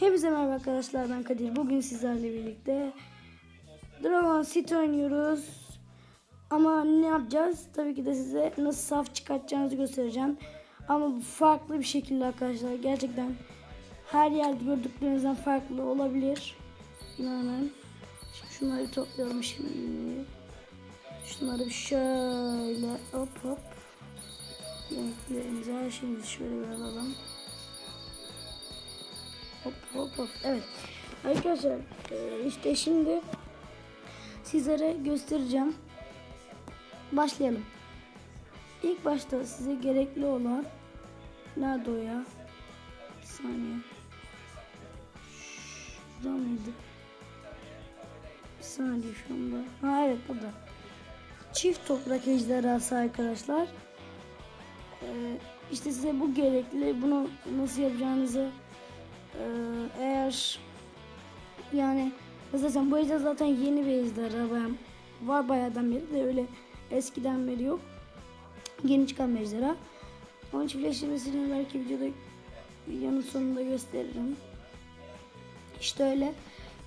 Hepinize merhaba arkadaşlar ben Kadir. Bugün sizlerle birlikte Dragon City oynuyoruz. Ama ne yapacağız? Tabii ki de size nasıl saf çıkartacağınızı göstereceğim. Ama farklı bir şekilde arkadaşlar. Gerçekten her yerde gördüklerinizden farklı olabilir. İnanın. Şimdi şunları toplayalım şimdi. Şunları şöyle hop hop. Yemeklerimize şimdi şöyle bir alalım. Hop hop hop. Evet. Arkadaşlar e, işte şimdi sizlere göstereceğim. Başlayalım. İlk başta size gerekli olan nerede o ya? Bir saniye. Şurada mıydı? Bir saniye şu anda. Ha evet burada. Çift toprak ejderhası arkadaşlar. Ee, işte size bu gerekli. Bunu nasıl yapacağınızı ee, eğer yani zaten bu ejder zaten yeni bir ejderha bayağı, var bayağıdan beri de öyle eskiden beri yok. Yeni çıkan ejderha. Onun çiftleştirmesini belki videoda videonun sonunda gösteririm. İşte öyle.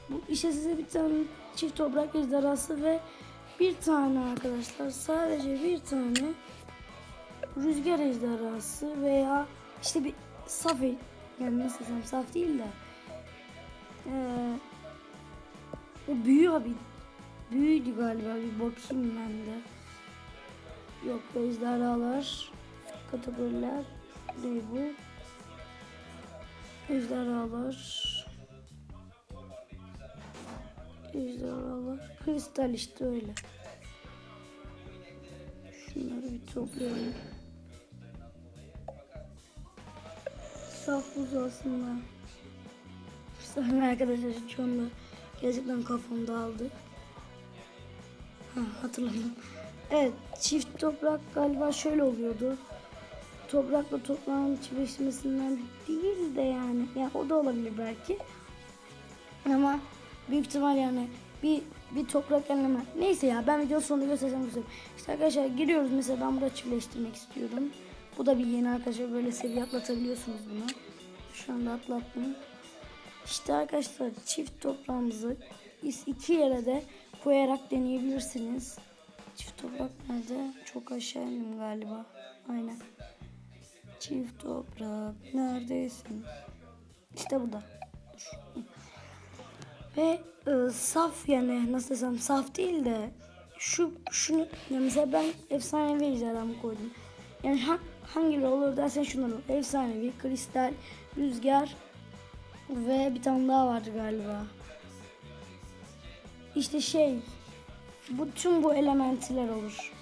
Bu işte size bir tane çift toprak ejderhası ve bir tane arkadaşlar sadece bir tane rüzgar ejderhası veya işte bir saf e- nasıl desem saf değil de. Ee, o büyü abi. Büyüydü galiba. Bir bakayım ben de. Yok ejderhalar kategoriler ne bu? Ejderhalar. Ejderhalar. Kristal işte öyle. Şunları bir toplayalım saf buz aslında. Sonra arkadaşlar anda gerçekten kafam dağıldı. Ha, hatırladım. Evet çift toprak galiba şöyle oluyordu. Toprakla toprağın çiftleşmesinden değil de yani. Yani o da olabilir belki. Ama büyük ihtimal yani bir bir toprak yenileme. Neyse ya ben video sonunda göstereceğim güzel. İşte arkadaşlar giriyoruz mesela ben burada çiftleştirmek istiyorum. Bu da bir yeni arkadaşlar böyle seviye atlatabiliyorsunuz bunu. Şu anda atlattım. İşte arkadaşlar çift toprağımızı iki yere de koyarak deneyebilirsiniz. Çift toprak nerede? Çok aşağı indim galiba. Aynen. Çift toprak neredesin? İşte burada. Dur. Ve e, saf yani nasıl desem saf değil de şu şunu ya mesela ben efsanevi ejderhamı koydum. Yani ha, hangileri olur dersen şunlar olur. Efsanevi, kristal, rüzgar ve bir tane daha vardı galiba. İşte şey bu tüm bu elementiler olur.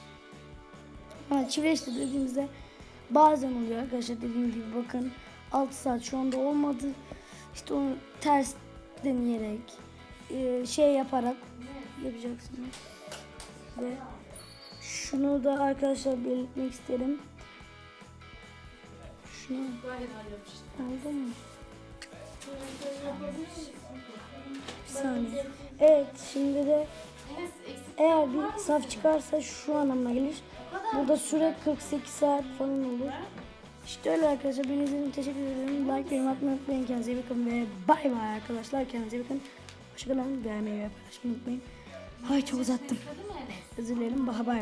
Ama çiftleşti dediğimizde bazen oluyor arkadaşlar dediğim gibi bakın 6 saat şu anda olmadı. İşte onu ters deneyerek e, şey yaparak yapacaksınız. Ve şunu da arkadaşlar belirtmek isterim. Şunu oldu mu? Bir saniye. Evet şimdi de eğer bir saf çıkarsa şu anlamına gelir. Burada süre 48 saat falan olur. İşte öyle arkadaşlar. Beni izlediğiniz için teşekkür ederim. Like, yorum atmayı unutmayın. Kendinize iyi bakın ve bay bay arkadaşlar. Kendinize iyi bakın. Hoşçakalın. Beğenmeyi ve paylaşmayı unutmayın. Ay çok uzattım. Özür dilerim. Bay bay.